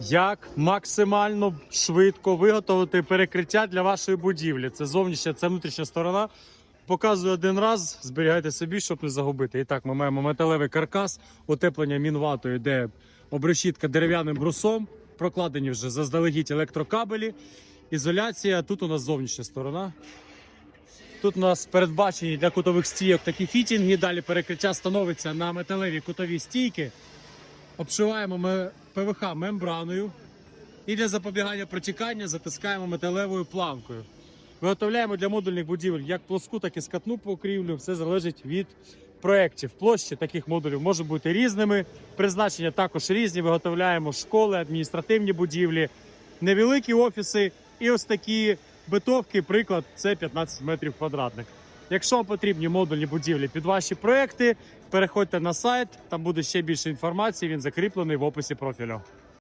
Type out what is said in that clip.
як максимально швидко виготовити перекриття для вашої будівлі. Це зовнішня, це внутрішня сторона. Показую один раз, зберігайте собі, щоб не загубити. І так, ми маємо металевий каркас, утеплення мінватою, де обрешітка дерев'яним брусом, прокладені вже заздалегідь електрокабелі, ізоляція. Тут у нас зовнішня сторона. Тут у нас передбачені для кутових стійок такі фітінги. Далі перекриття становиться на металеві кутові стійки. Обшиваємо ми ПВХ мембраною і для запобігання протікання затискаємо металевою планкою. Виготовляємо для модульних будівель як плоску, так і скатну покрівлю. Все залежить від проєктів. Площі таких модулів можуть бути різними. Призначення також різні. Виготовляємо школи, адміністративні будівлі, невеликі офіси і ось такі битовки. Приклад це 15 метрів квадратних. Якщо вам потрібні модульні будівлі під ваші проекти, переходьте на сайт, там буде ще більше інформації. Він закріплений в описі профілю.